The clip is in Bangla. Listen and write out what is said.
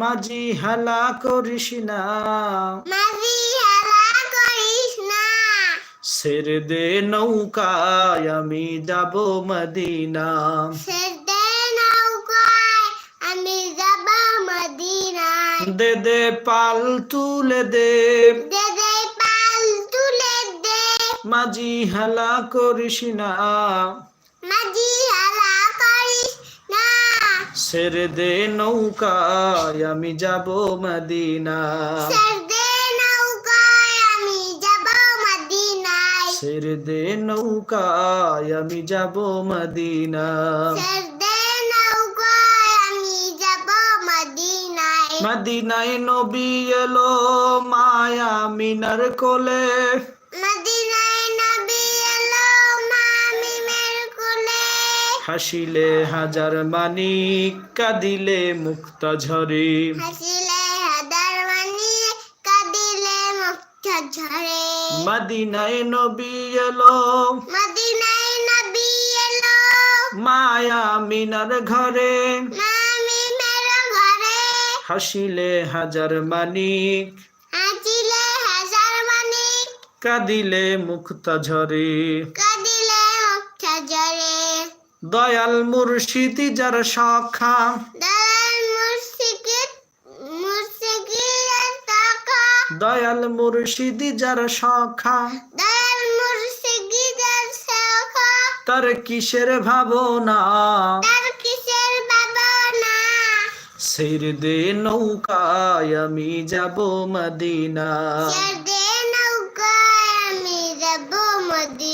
মাঝি হালা করিস না। মাঝি হেলা করিস না। ছেড়ে দে নৌকায় আমি যাব মদিনা। নৌকায় আমি যাব মদিনায় দে দে পাল তুলে দে। দে দে পাল তুলে দে। মাঝি হেলা করিস না। মাঝি ছেড়ে দে নৌকায় আমি যাব মদিনা ছেড়ে দে নৌকায় আমি যাব মদিনা মদিনায় নবী এলো মায়া মিনার কোলে। হাসিলে হাজার মানিক কাঁদিলে মুক্তা ঝরে হাসিলে হাদার কাঁদিলে মুক্ত ঝরে মদিনায় নবী এলো। মদিনায় নবী এলো। মায়া মিনার ঘরে। হাসিলে হাজার মানিক হাসিলে হাজার মানি কাঁদিলে মুক্তা ঝরে কাঁদিলে মুক্ত ঝরে দয়াল মুর্শিদি যার সখা মুর্শিদ দয়াল মুর্শিদি যার সখা তার কিসের ভাবনা? তার কিসের ভাবনা? সের দে নৌকায় আমি যাব মদিনা। সেদে নৌকায় আমি যাব মদিনায়